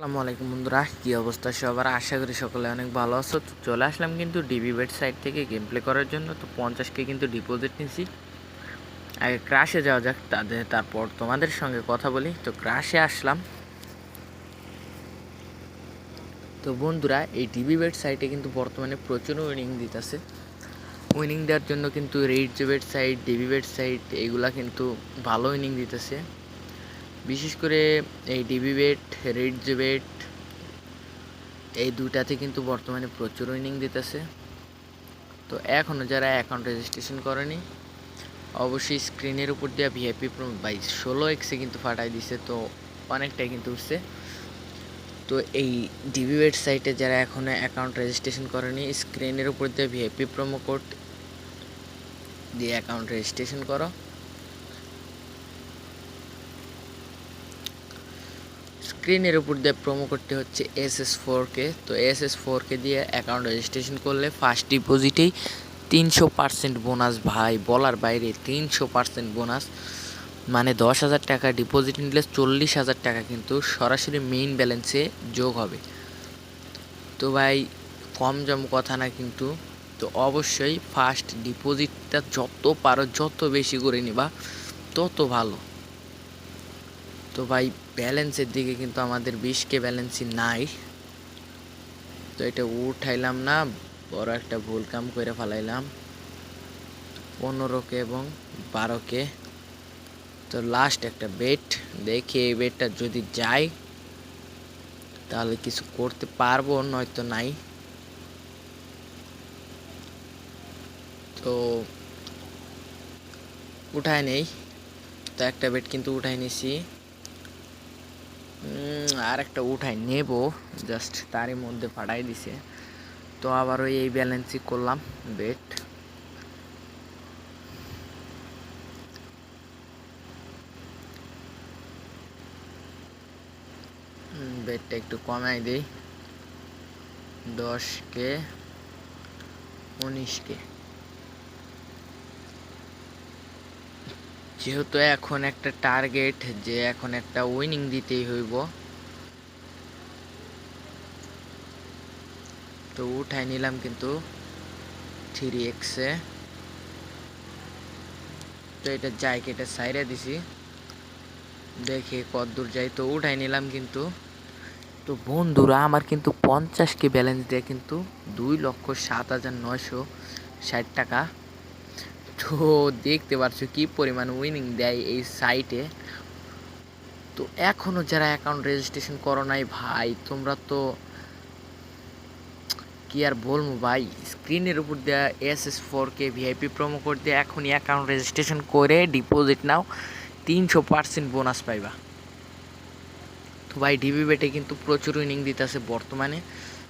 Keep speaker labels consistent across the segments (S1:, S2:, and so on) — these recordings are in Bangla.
S1: আসসালামু আলাইকুম বন্ধুরা, কী অবস্থা সবার? আশা করি সকলে অনেক ভালো আছো। তো চলে আসলাম কিন্তু ডিবি বেড সাইড থেকে গেম প্লে করার জন্য। তো পঞ্চাশকে কিন্তু ডিপোজিট নিছি। আগে ক্রাশে যাওয়া যাক তাদের তারপর তোমাদের সঙ্গে কথা বলি। তো ক্রাশে আসলাম। তো বন্ধুরা, এই ডিবি বেড সাইটে কিন্তু বর্তমানে প্রচুর উইনিং দিতেছে। উইনিং দেওয়ার জন্য কিন্তু red bed site DB bed site এগুলা কিন্তু ভালো উইনিং দিতেছে। বিশেষ করে এই ডিবি বেট রেড বেট এই দুটাতে কিন্তু বর্তমানে প্রচুর উইনিং দিতেছে। তো এখনও যারা অ্যাকাউন্ট রেজিস্ট্রেশন করেনি, অবশ্যই স্ক্রিনের উপর দেওয়া ভিআইপি বাই ষোলো এক্সে কিন্তু ফাটাই দিছে, তো অনেকটাই কিন্তু উঠছে। তো এই ডিবি বেট সাইটে যারা এখনও অ্যাকাউন্ট রেজিস্ট্রেশন করেনি স্ক্রিনের উপর দিয়ে ভিআইপি প্রোমো কোড দিয়ে অ্যাকাউন্ট রেজিস্ট্রেশন করো। স্ক্রিনের উপর দিয়ে প্রোমো করতে হচ্ছে এস এস ফোরকে তো এস এস ফোরকে দিয়ে অ্যাকাউন্ট রেজিস্ট্রেশন করলে ফার্স্ট ডিপোজিটেই তিনশো পার্সেন্ট বোনাস ভাই, বলার বাইরে তিনশো পার্সেন্ট বোনাস মানে দশ হাজার টাকা ডিপোজিট নিলে চল্লিশ হাজার টাকা কিন্তু সরাসরি মেইন ব্যালেন্সে যোগ হবে। তো ভাই, কম জম কথা না কিন্তু। তো অবশ্যই ফার্স্ট ডিপোজিটটা যত পারো, যত বেশি করে নিবা, তত ভালো। তো ভাই, ব্যালেন্সের দিকে কিন্তু আমাদের বিশ কে ব্যালেন্সই নাই। তো এটা উঠাইলাম না, বড় একটা ভুল কাম করে ফেলাইলাম। পনেরোকে এবং বারোকে। তো লাস্ট একটা বেট দেখি এই বেটটা যদি যায়, তাহলে কিছু করতে পারব, নয়তো নাই। তো উঠায় নেই। তো একটা বেট কিন্তু উঠাই নিছি। আর একটা উঠাই নেব। জাস্ট তারই মধ্যে পাঠাই দিছে। তো আবারও এই ব্যালেন্সই করলাম বেট বেটটা একটু কমাই দিই। দশকে উনিশকে যেহেতু এখন একটা টার্গেট যে এখন একটা উইনিং দিতেই হইব। তো উঠাই নিলাম কিন্তু থ্রি এক্সে তো এটা যাই এটা সাইরে দিছি। দেখি কত দূর যাই। তো উঠাই নিলাম কিন্তু। তো বন্ধুরা, আমার কিন্তু পঞ্চাশ পঞ্চাশকে ব্যালেন্স দেয় কিন্তু দুই লক্ষ সাত হাজার নয়শো ষাট টাকা। তো দেখতে পারছ কি পরিমাণ উইনিং দেয় এই সাইটে তো এখনও যারা অ্যাকাউন্ট রেজিস্ট্রেশন করো নাই ভাই, তোমরা তো কি আর বলব ভাই স্ক্রিনের উপর দেওয়া S S four K VIP promo code দিয়ে এখনই অ্যাকাউন্ট রেজিস্ট্রেশন করে ডিপোজিট নাও, তিনশো পার্সেন্ট বোনাস পাইবা। তো ভাই ডিবি বেটে কিন্তু প্রচুর উইনিং দিতেছে বর্তমানে।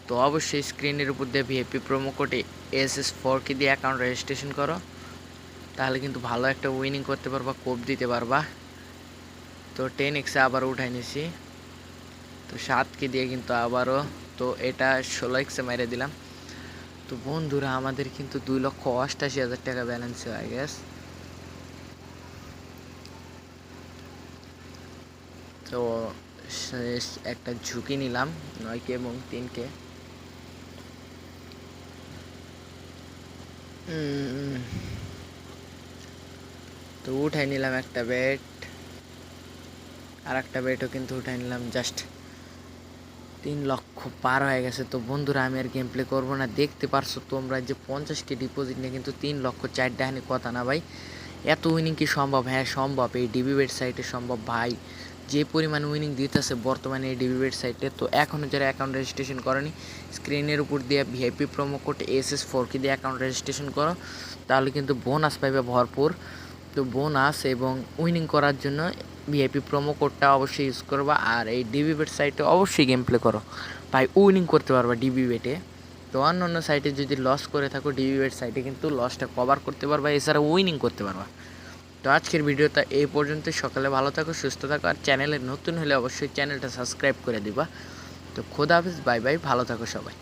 S1: তো অবশ্যই স্ক্রিনের উপর দিয়ে ভিআইপি প্রোমো কোডে এস এস ফোর কে দিয়ে অ্যাকাউন্ট রেজিস্ট্রেশন করো। তাহলে কিন্তু ভালো একটা উইনিং করতে পারবা, কোপ দিতে পারবা। তো টেন এক্সে আবার উঠাই নিছি। তো সাতকে দিয়ে কিন্তু আবারও, তো এটা ষোলো এক্সে মেরে দিলাম। তো বন্ধুরা, আমাদের কিন্তু দুই লক্ষ অষ্টাশি হাজার টাকা ব্যালেন্স হয়ে গেছে। তো একটা ঝুঁকি নিলাম নয়কে এবং তিনকে তো উঠাই নিলাম একটা বেট আর একটা বেটও কিন্তু উঠাই নিলাম জাস্ট তিন লক্ষ পার হয়ে গেছে। তো বন্ধুরা, আমি আর গেম প্লে করব না। দেখতে পারছ তোমরা যে পঞ্চাশকে ডিপোজিট নিয়ে কিন্তু তিন লক্ষ চার ডাহানি কথা না ভাই। এত উইনিং কি সম্ভব? হ্যাঁ সম্ভব। এই ডিবি বেট সাইটে সম্ভব ভাই। যে পরিমাণ উইনিং দিতেছে বর্তমানে এই ডিবি বেট সাইটে তো এখনও যারা অ্যাকাউন্ট রেজিস্ট্রেশন করেনি স্ক্রিনের উপর দিয়ে VIP promo code S S four K দিয়ে অ্যাকাউন্ট রেজিস্ট্রেশন করো। তাহলে কিন্তু বোনাস পাইবে ভরপুর। তো বোনাস এবং উইনিং করার জন্য ভিআইপি প্রোমো কোডটা অবশ্যই ইউজ করবা আর এই ডিবি বেট সাইটে অবশ্যই গেম প্লে করো। ভাই, উইনিং করতে পারবা ডিবি বেটে তো অন্য অন্য সাইটে যদি লস করে থাকো ডিবি বেট সাইটে কিন্তু লসটা কভার করতে পারবা, এছাড়া উইনিং করতে পারবা। তো আজকের ভিডিওটা এই পর্যন্ত। সকালে ভালো থাকো, সুস্থ থাকো আর চ্যানেলে নতুন হলে অবশ্যই চ্যানেলটা সাবস্ক্রাইব করে দিবা। তো খোদা হাফিজ বাই বাই ভালো থাকো সবাই।